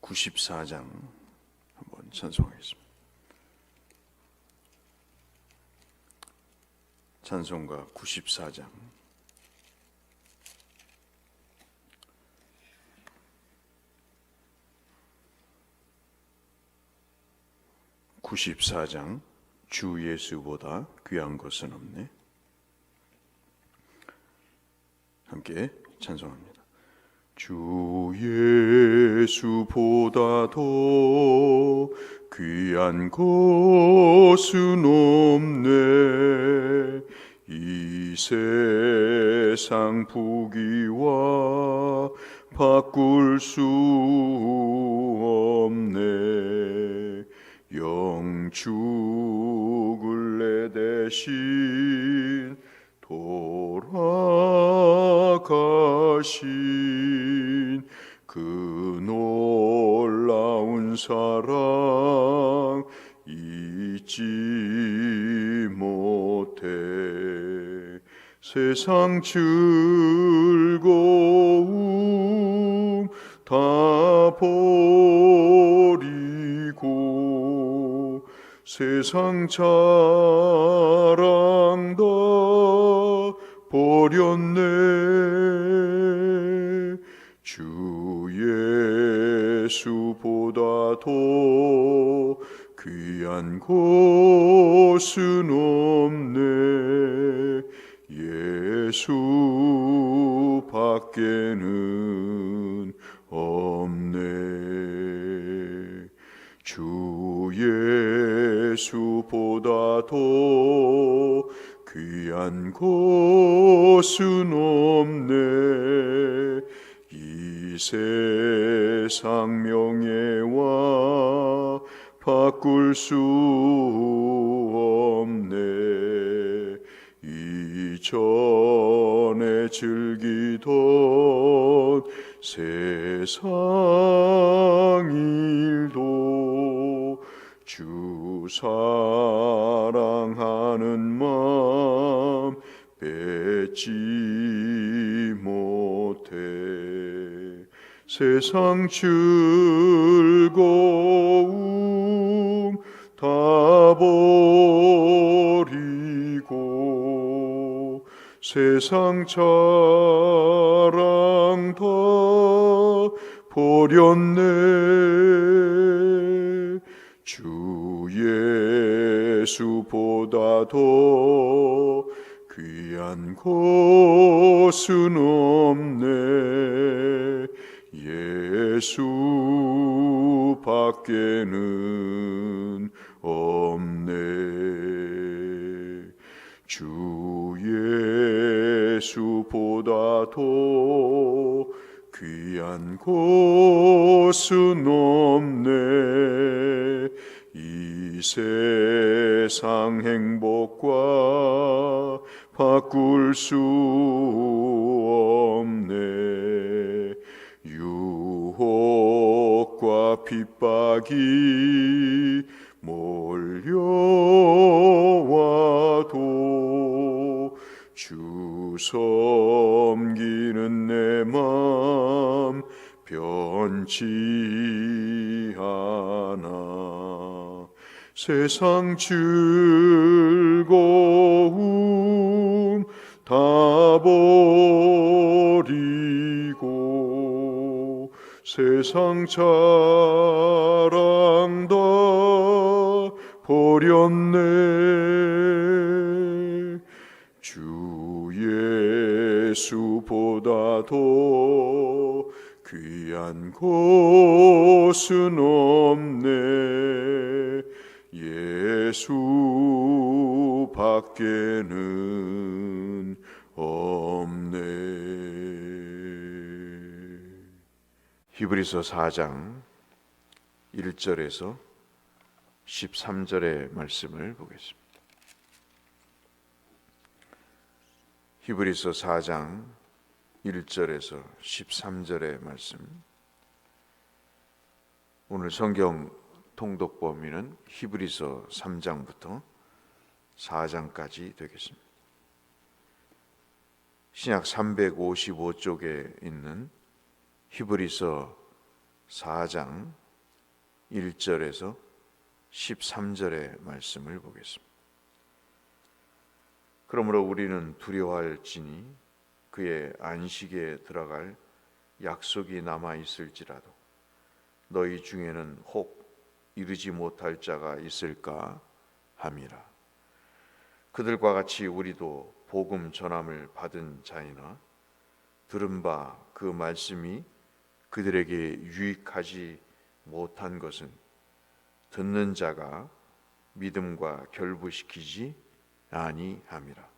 94장 한번 찬송하겠습니다. 찬송가 94장 (94장) 주 예수보다 귀한 것은 없네 함께 찬송합니다. 주 예수보다 더 귀한 것은 없네. 이 세상 부귀와 바꿀 수 없네. 영축을 내 대신 돌아가신 그 놀라운 사랑 잊지 못해. 세상 즐거움 다 버리고 세상 자랑 다 버렸네. 주 예수보다 더 귀한 것은 없네. 예수 밖에는 없네. 주 예수보다 더 귀한 것은 없네 이 세상 명예와 바꿀 수 없네. 이전에 즐기던 세상 일도 주 사랑하는 마 음 뺏지 못해. 세상 즐거움 다 버리고 세상 자랑 다 버렸네. 주 예수보다 더귀 한 것은 없네. 예수 밖에는 없네. 주 예수보다 더 귀한 것은 없네. 이 세상 행 수 없네. 유혹과 핍박이 몰려와도 주 섬기는 내 맘 변치 않아. 세상 즐거움 다 버리고 세상 자랑 다 버렸네. 주 예수보다 더 귀한 것은 없네 예수 밖에는 없네 히브리서 4장 1절에서 13절의 말씀을 보겠습니다. 히브리서 4장 1절에서 13절의 말씀. 오늘 성경 통독 범위는 히브리서 3장부터 4장까지 되겠습니다. 신약 355쪽에 있는 히브리서 4장 1절에서 13절의 말씀을 보겠습니다. 그러므로 우리는 두려워할지니 그의 안식에 들어갈 약속이 남아 있을지라도 너희 중에는 혹 이르지 못할 자가 있을까 함이라. 그들과 같이 우리도 복음 전함을 받은 자이나 들은 바 그 말씀이 그들에게 유익하지 못한 것은 듣는 자가 믿음과 결부시키지 아니함이라.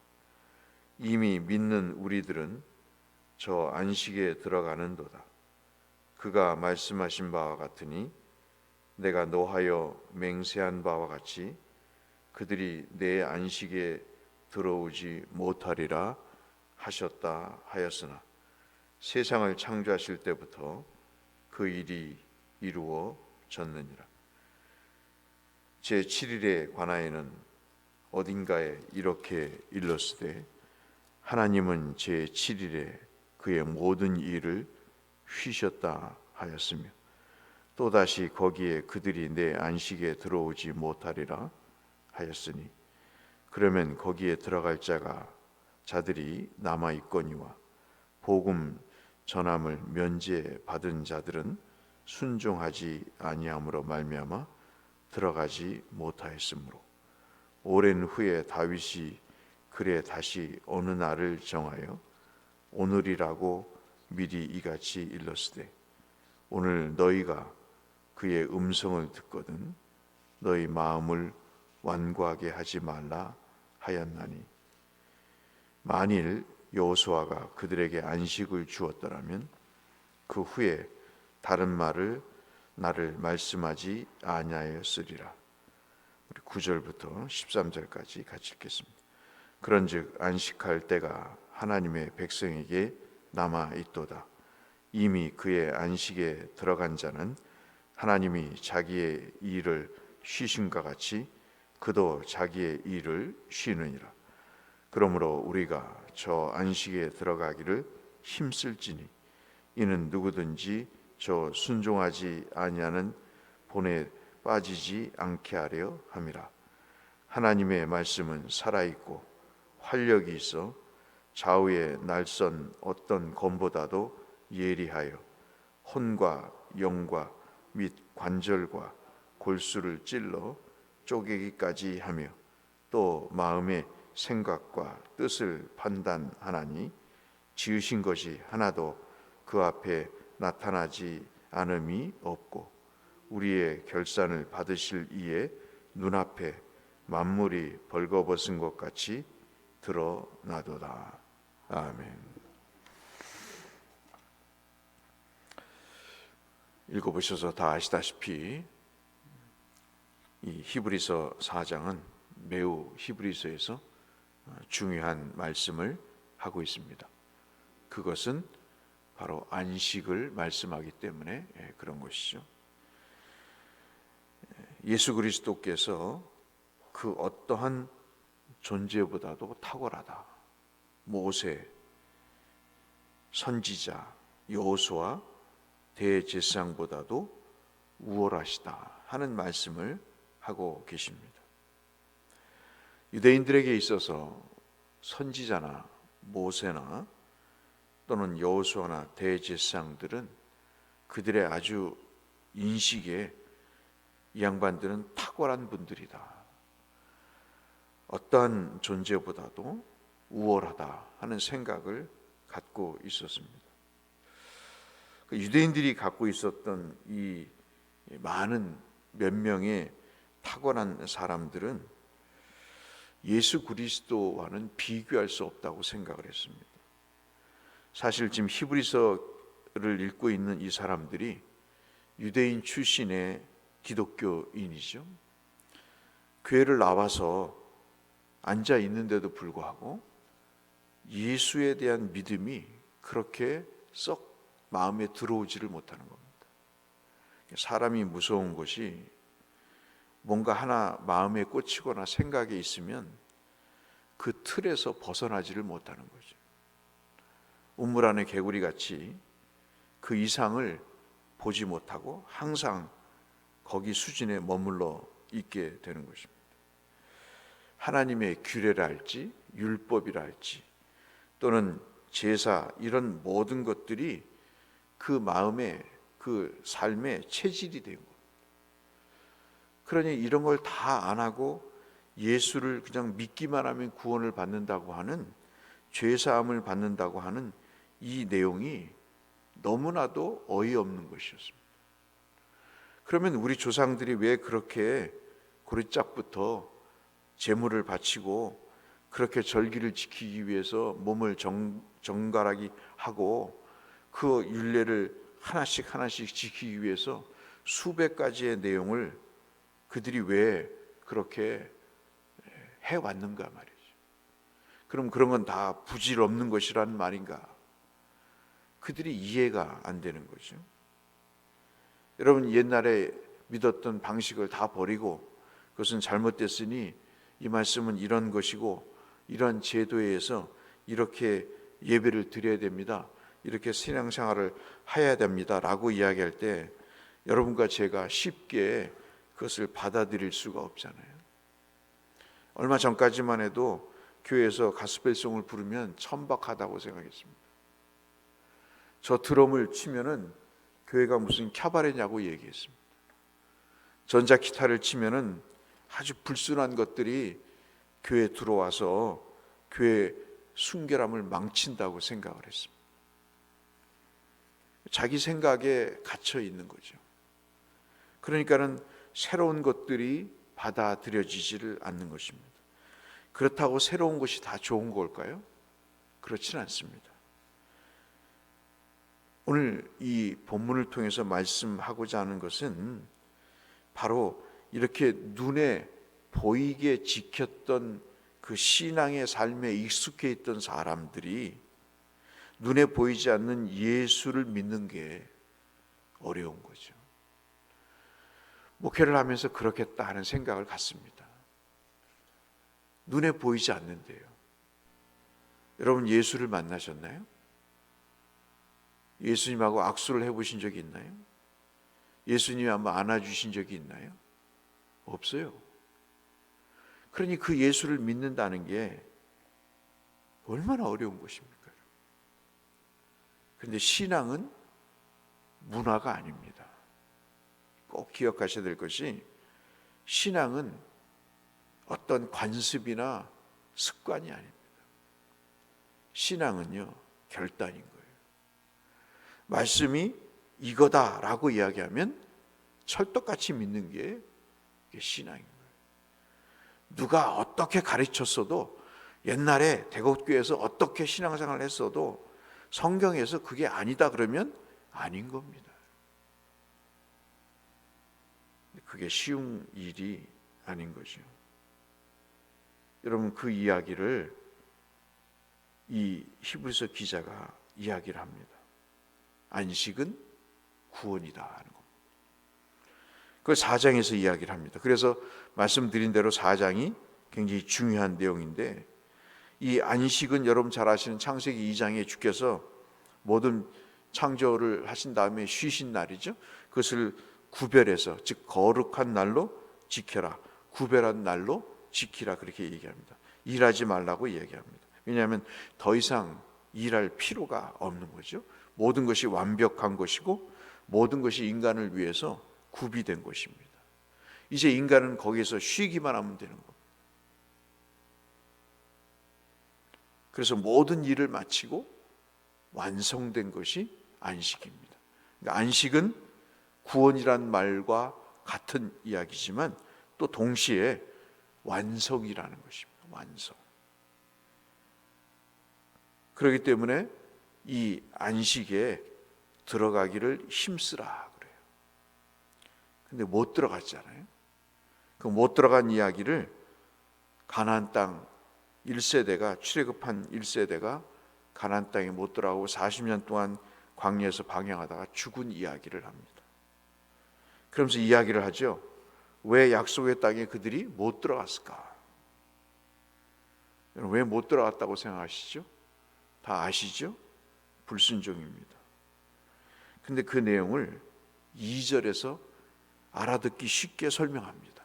이미 믿는 우리들은 저 안식에 들어가는도다. 그가 말씀하신 바와 같으니 내가 노하여 맹세한 바와 같이 그들이 내 안식에 들어오지 못하리라 하셨다 하였으나 세상을 창조하실 때부터 그 일이 이루어졌느니라. 제 7일에 관하여는 어딘가에 이렇게 일렀으되 하나님은 제 7일에 그의 모든 일을 쉬셨다 하였으며 또다시 거기에 그들이 내 안식에 들어오지 못하리라 하였으니 그러면 거기에 들어갈 자가 자들이 남아 있거니와 복음 전함을 면제 받은 자들은 순종하지 아니함으로 말미암아 들어가지 못하였으므로 오랜 후에 다윗이 그래 다시 어느 날을 정하여 오늘이라고 미리 이같이 일렀으되 오늘 너희가 그의 음성을 듣거든 너희 마음을 완고하게 하지 말라 하였나니 만일 여호수아가 그들에게 안식을 주었더라면 그 후에 다른 말을 나를 말씀하지 아니하였으리라. 우리 9절부터 13절까지 같이 읽겠습니다. 그런즉 안식할 때가 하나님의 백성에게 남아 있도다. 이미 그의 안식에 들어간 자는 하나님이 자기의 일을 쉬심과 같이 그도 자기의 일을 쉬느니라. 그러므로 우리가 저 안식에 들어가기를 힘쓸지니 이는 누구든지 저 순종하지 아니하는 본에 빠지지 않게 하려 함이라. 하나님의 말씀은 살아 있고 활력이 있어 좌우의 날선 어떤 검보다도 예리하여 혼과 영과 및 관절과 골수를 찔러 쪼개기까지 하며 또 마음의 생각과 뜻을 판단하나니 지으신 것이 하나도 그 앞에 나타나지 않음이 없고 우리의 결산을 받으실 이에 눈앞에 만물이 벌거벗은 것 같이 드러나도다. 아멘. 읽어보셔서 다 아시다시피 이 히브리서 4장은 매우 히브리서에서 중요한 말씀을 하고 있습니다. 그것은 바로 안식을 말씀하기 때문에 예, 그런 것이죠. 예수 그리스도께서 그 어떠한 존재보다도 탁월하다. 모세, 선지자, 여호수아, 대제사장보다도 우월하시다 하는 말씀을 하고 계십니다. 유대인들에게 있어서 선지자나 모세나 또는 여호수아나 대제사장들은 그들의 아주 인식에 이 양반들은 탁월한 분들이다. 어떠한 존재보다도 우월하다 하는 생각을 갖고 있었습니다. 그 유대인들이 갖고 있었던 이 많은 몇 명의 탁월한 사람들은 예수 그리스도와는 비교할 수 없다고 생각을 했습니다. 사실 지금 히브리서를 읽고 있는 이 사람들이 유대인 출신의 기독교인이죠. 교회를 나와서 앉아 있는데도 불구하고 예수에 대한 믿음이 그렇게 썩 마음에 들어오지를 못하는 겁니다. 사람이 무서운 것이 뭔가 하나 마음에 꽂히거나 생각에 있으면 그 틀에서 벗어나지를 못하는 거죠. 우물 안의 개구리 같이 그 이상을 보지 못하고 항상 거기 수준에 머물러 있게 되는 것입니다. 하나님의 규례라 할지 율법이라 할지 또는 제사 이런 모든 것들이 그 마음의 그 삶의 체질이 된 것. 그러니 이런 걸 다 안 하고 예수를 그냥 믿기만 하면 구원을 받는다고 하는 죄 사함을 받는다고 하는 이 내용이 너무나도 어이없는 것이었습니다. 그러면 우리 조상들이 왜 그렇게 고리짝부터 제물을 바치고 그렇게 절기를 지키기 위해서 몸을 정, 정갈하게 하고 그 율례를 하나씩 하나씩 지키기 위해서 수백 가지의 내용을 그들이 왜 그렇게 해 왔는가 말이죠. 그럼 그런 건 다 부질 없는 것이라는 말인가? 그들이 이해가 안 되는 거죠. 여러분 옛날에 믿었던 방식을 다 버리고 그것은 잘못됐으니 이 말씀은 이런 것이고 이런 제도에 의해서 이렇게 예배를 드려야 됩니다. 이렇게 신앙생활을 해야 됩니다라고 이야기할 때 여러분과 제가 쉽게 그것을 받아들일 수가 없잖아요. 얼마 전까지만 해도 교회에서 가스펠송을 부르면 천박하다고 생각했습니다. 저 드럼을 치면은 교회가 무슨 캬바레냐고 얘기했습니다. 전자 기타를 치면은 아주 불순한 것들이 교회에 들어와서 교회 순결함을 망친다고 생각을 했습니다. 자기 생각에 갇혀 있는 거죠. 그러니까는 새로운 것들이 받아들여지지를 않는 것입니다. 그렇다고 새로운 것이 다 좋은 걸까요? 그렇지는 않습니다. 오늘 이 본문을 통해서 말씀하고자 하는 것은 바로 이렇게 눈에 보이게 지켰던 그 신앙의 삶에 익숙해 있던 사람들이 눈에 보이지 않는 예수를 믿는 게 어려운 거죠. 목회를 하면서 그렇겠다 하는 생각을 갖습니다. 눈에 보이지 않는데요. 여러분 예수를 만나셨나요? 예수님하고 악수를 해보신 적이 있나요? 예수님이 한번 안아주신 적이 있나요? 없어요. 그러니 그 예수를 믿는다는 게 얼마나 어려운 것입니까? 그런데 신앙은 문화가 아닙니다. 꼭 기억하셔야 될 것이 신앙은 어떤 관습이나 습관이 아닙니다. 신앙은요, 결단인 거예요. 말씀이 이거다라고 이야기하면 철떡같이 믿는 게 신앙인 거예요. 누가 어떻게 가르쳤어도 옛날에 대곡교에서 어떻게 신앙생활을 했어도 성경에서 그게 아니다 그러면 아닌 겁니다. 그게 쉬운 일이 아닌 거죠. 여러분 그 이야기를 이 히브리서 기자가 이야기를 합니다. 안식은 구원이다 하는 겁니다. 그 4장에서 이야기를 합니다. 그래서 말씀드린 대로 4장이 굉장히 중요한 내용인데 이 안식은 여러분 잘 아시는 창세기 2장에 주께서 모든 창조를 하신 다음에 쉬신 날이죠. 그것을 구별해서 즉 거룩한 날로 지켜라. 구별한 날로 지키라 그렇게 얘기합니다. 일하지 말라고 얘기합니다. 왜냐하면 더 이상 일할 필요가 없는 거죠. 모든 것이 완벽한 것이고 모든 것이 인간을 위해서 구비된 것입니다. 이제 인간은 거기에서 쉬기만 하면 되는 겁니다. 그래서 모든 일을 마치고 완성된 것이 안식입니다. 그러니까 안식은 구원이란 말과 같은 이야기지만 또 동시에 완성이라는 것입니다. 완성. 그렇기 때문에 이 안식에 들어가기를 힘쓰라 그래요. 근데 못 들어갔잖아요. 그 못 들어간 이야기를 가나안 땅 1세대가 출애굽한 1세대가 가나안 땅에 못 들어가고 40년 동안 광야에서 방향하다가 죽은 이야기를 합니다. 그러면서 이야기를 하죠. 왜 약속의 땅에 그들이 못 들어갔을까? 왜 못 들어갔다고 생각하시죠? 다 아시죠? 불순종입니다. 근데 그 내용을 2절에서 알아듣기 쉽게 설명합니다.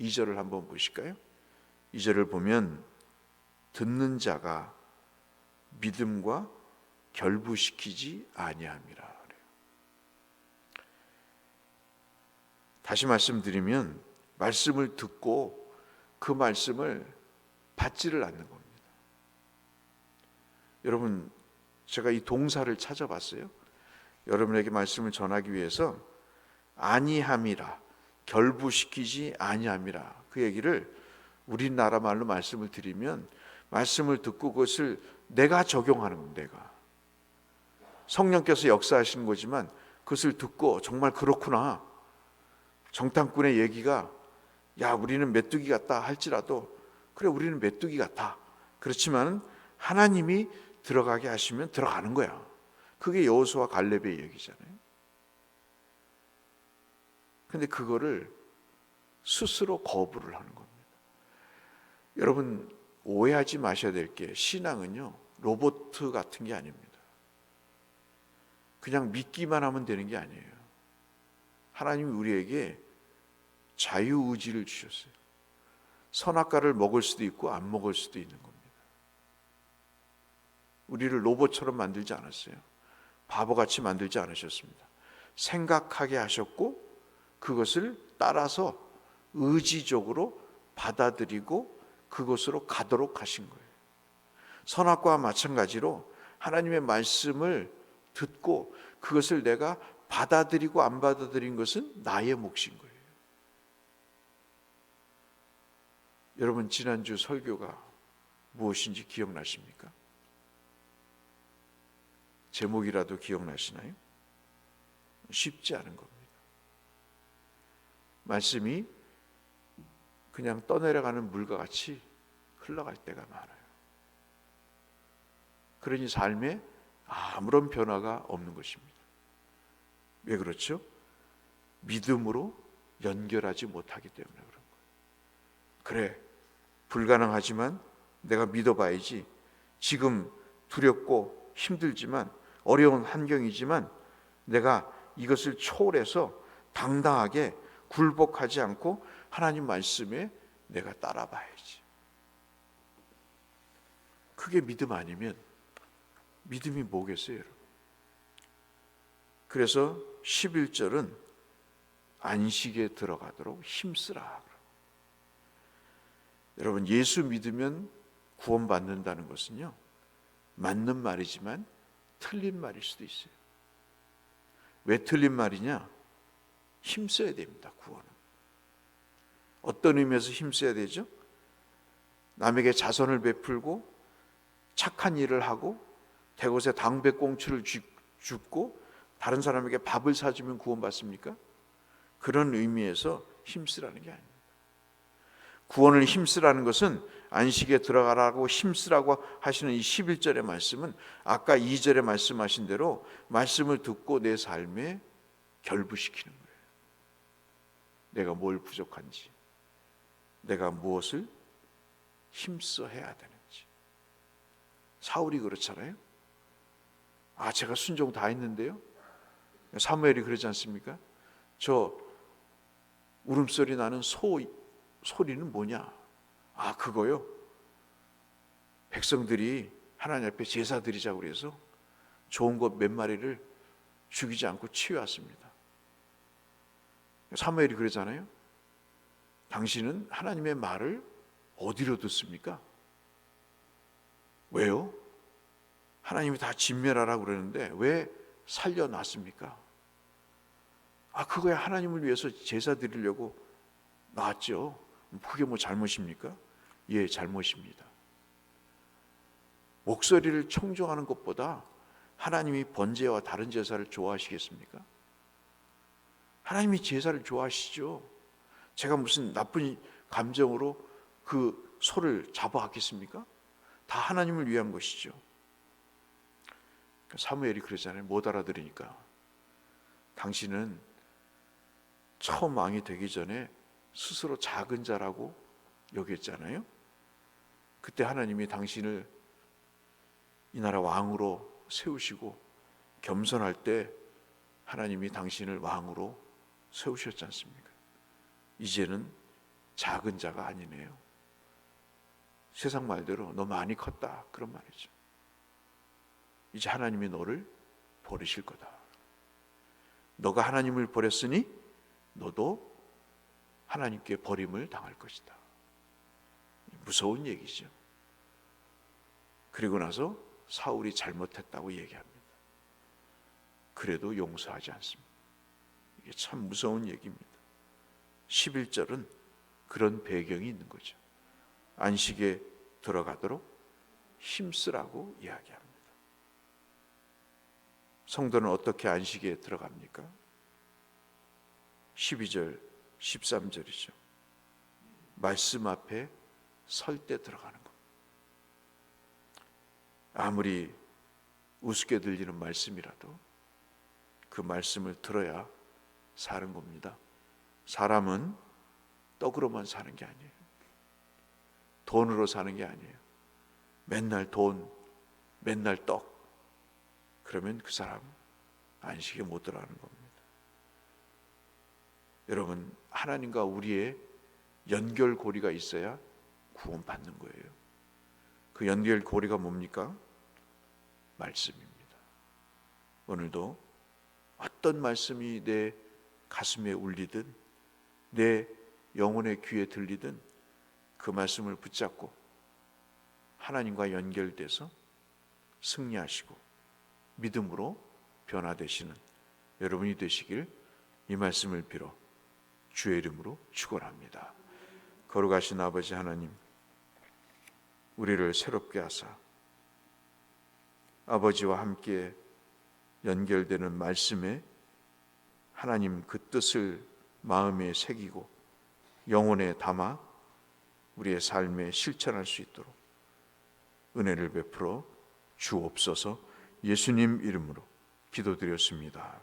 2절을 한번 보실까요? 2절을 보면 듣는 자가 믿음과 결부시키지 아니함이라. 다시 말씀드리면 말씀을 듣고 그 말씀을 받지를 않는 겁니다. 여러분 제가 이 동사를 찾아봤어요. 여러분에게 말씀을 전하기 위해서 아니함이라 결부시키지 아니함이라 그 얘기를 우리나라 말로 말씀을 드리면 말씀을 듣고 그것을 내가 적용하는. 내가 성령께서 역사하시는 거지만 그것을 듣고 정말 그렇구나. 정탐꾼의 얘기가 야 우리는 메뚜기 같다 할지라도 그래 우리는 메뚜기 같아. 그렇지만 하나님이 들어가게 하시면 들어가는 거야. 그게 여호수아 갈렙의 얘기잖아요. 근데 그거를 스스로 거부를 하는 겁니다. 여러분 오해하지 마셔야 될 게 신앙은요 로봇 같은 게 아닙니다. 그냥 믿기만 하면 되는 게 아니에요. 하나님이 우리에게 자유 의지를 주셨어요. 선악과를 먹을 수도 있고 안 먹을 수도 있는 겁니다. 우리를 로봇처럼 만들지 않았어요. 바보같이 만들지 않으셨습니다. 생각하게 하셨고 그것을 따라서 의지적으로 받아들이고 그것으로 가도록 하신 거예요. 선악과와 마찬가지로 하나님의 말씀을 듣고 그것을 내가 받아들이고 안 받아들인 것은 나의 몫인 거예요. 여러분 지난주 설교가 무엇인지 기억나십니까? 제목이라도 기억나시나요? 쉽지 않은 겁니다. 말씀이 그냥 떠내려가는 물과 같이 흘러갈 때가 많아요. 그러니 삶에 아무런 변화가 없는 것입니다. 왜 그렇죠? 믿음으로 연결하지 못하기 때문에 그런 거예요. 그래, 불가능하지만 내가 믿어봐야지. 지금 두렵고 힘들지만 어려운 환경이지만 내가 이것을 초월해서 당당하게 굴복하지 않고 하나님 말씀에 내가 따라봐야지. 그게 믿음 아니면 믿음이 뭐겠어요, 여러분? 그래서 11절은 안식에 들어가도록 힘쓰라. 여러분, 예수 믿으면 구원받는다는 것은요, 맞는 말이지만 틀린 말일 수도 있어요. 왜 틀린 말이냐? 힘써야 됩니다, 구원은. 어떤 의미에서 힘써야 되죠? 남에게 자선을 베풀고 착한 일을 하고 대곳에 당백꽁초를 줍고 다른 사람에게 밥을 사주면 구원받습니까? 그런 의미에서 힘쓰라는 게 아닙니다. 구원을 힘쓰라는 것은 안식에 들어가라고 힘쓰라고 하시는 이 11절의 말씀은 아까 2절에 말씀하신 대로 말씀을 듣고 내 삶에 결부시키는 거예요. 내가 뭘 부족한지, 내가 무엇을 힘써 해야 되는지. 사울이 그렇잖아요. 아, 제가 순종 다 했는데요. 사무엘이 그러지 않습니까? 저 울음소리 나는 소 소리는 뭐냐? 아, 그거요. 백성들이 하나님 앞에 제사 드리자고 그래서 좋은 것 몇 마리를 죽이지 않고 치유했습니다. 사무엘이 그러잖아요. 당신은 하나님의 말을 어디로 듣습니까? 왜요? 하나님이 다 진멸하라고 그러는데 왜 살려놨습니까? 아, 그거야 하나님을 위해서 제사 드리려고 나왔죠. 그게 뭐 잘못입니까? 예, 잘못입니다. 목소리를 청종하는 것보다 하나님이 번제와 다른 제사를 좋아하시겠습니까? 하나님이 제사를 좋아하시죠. 제가 무슨 나쁜 감정으로 그 소를 잡아왔겠습니까? 다 하나님을 위한 것이죠. 사무엘이 그러잖아요. 못 알아들으니까. 당신은 처음 왕이 되기 전에 스스로 작은 자라고 여겼잖아요. 그때 하나님이 당신을 이 나라 왕으로 세우시고 겸손할 때 하나님이 당신을 왕으로 세우셨지 않습니까? 이제는 작은 자가 아니네요. 세상 말대로 너 많이 컸다 그런 말이죠. 이제 하나님이 너를 버리실 거다. 너가 하나님을 버렸으니 너도 하나님께 버림을 당할 것이다. 무서운 얘기죠. 그리고 나서 사울이 잘못했다고 얘기합니다. 그래도 용서하지 않습니다. 이게 참 무서운 얘기입니다. 11절은 그런 배경이 있는 거죠. 안식에 들어가도록 힘쓰라고 이야기합니다. 성도는 어떻게 안식에 들어갑니까? 12절, 13절이죠. 말씀 앞에 설 때 들어가는 것. 아무리 우습게 들리는 말씀이라도 그 말씀을 들어야 사는 겁니다. 사람은 떡으로만 사는 게 아니에요. 돈으로 사는 게 아니에요. 맨날 돈, 맨날 떡. 그러면 그 사람 안식에 못 들어가는 겁니다. 여러분, 하나님과 우리의 연결고리가 있어야 구원받는 거예요. 그 연결고리가 뭡니까? 말씀입니다. 오늘도 어떤 말씀이 내 가슴에 울리든 내 영혼의 귀에 들리든 그 말씀을 붙잡고 하나님과 연결돼서 승리하시고 믿음으로 변화되시는 여러분이 되시길 이 말씀을 빌어 주의 이름으로 축원합니다. 거룩하신 아버지 하나님 우리를 새롭게 하사 아버지와 함께 연결되는 말씀에 하나님 그 뜻을 마음에 새기고 영혼에 담아 우리의 삶에 실천할 수 있도록 은혜를 베풀어 주옵소서 예수님 이름으로 기도드렸습니다.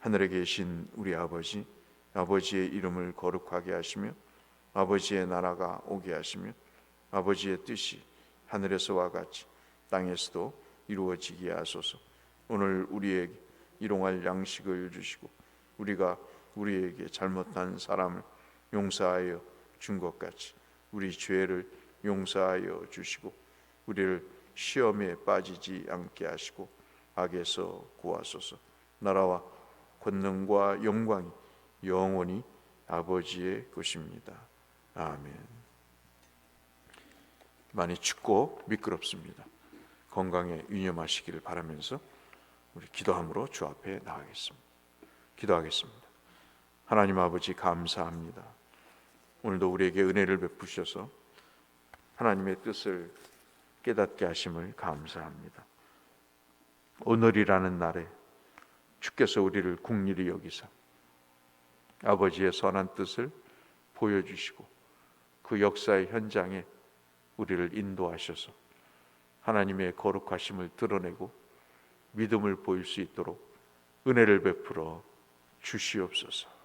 하늘에 계신 우리 아버지, 아버지의 이름을 거룩하게 하시며 아버지의 나라가 오게 하시며 아버지의 뜻이 하늘에서와 같이 땅에서도 이루어지게 하소서. 오늘 우리에게 일용할 양식을 주시고 우리가 우리에게 잘못한 사람을 용서하여 준 것 같이 우리 죄를 용서하여 주시고 우리를 시험에 빠지지 않게 하시고 악에서 구하소서. 나라와 권능과 영광이 영원히 아버지의 것입니다. 아멘. 많이 춥고 미끄럽습니다. 건강에 유념하시기를 바라면서 우리 기도함으로 주 앞에 나가겠습니다. 기도하겠습니다. 하나님 아버지 감사합니다. 오늘도 우리에게 은혜를 베푸셔서 하나님의 뜻을 깨닫게 하심을 감사합니다. 오늘이라는 날에 주께서 우리를 국리히 여기사 아버지의 선한 뜻을 보여주시고 그 역사의 현장에 우리를 인도하셔서 하나님의 거룩하심을 드러내고 믿음을 보일 수 있도록 은혜를 베풀어 주시옵소서.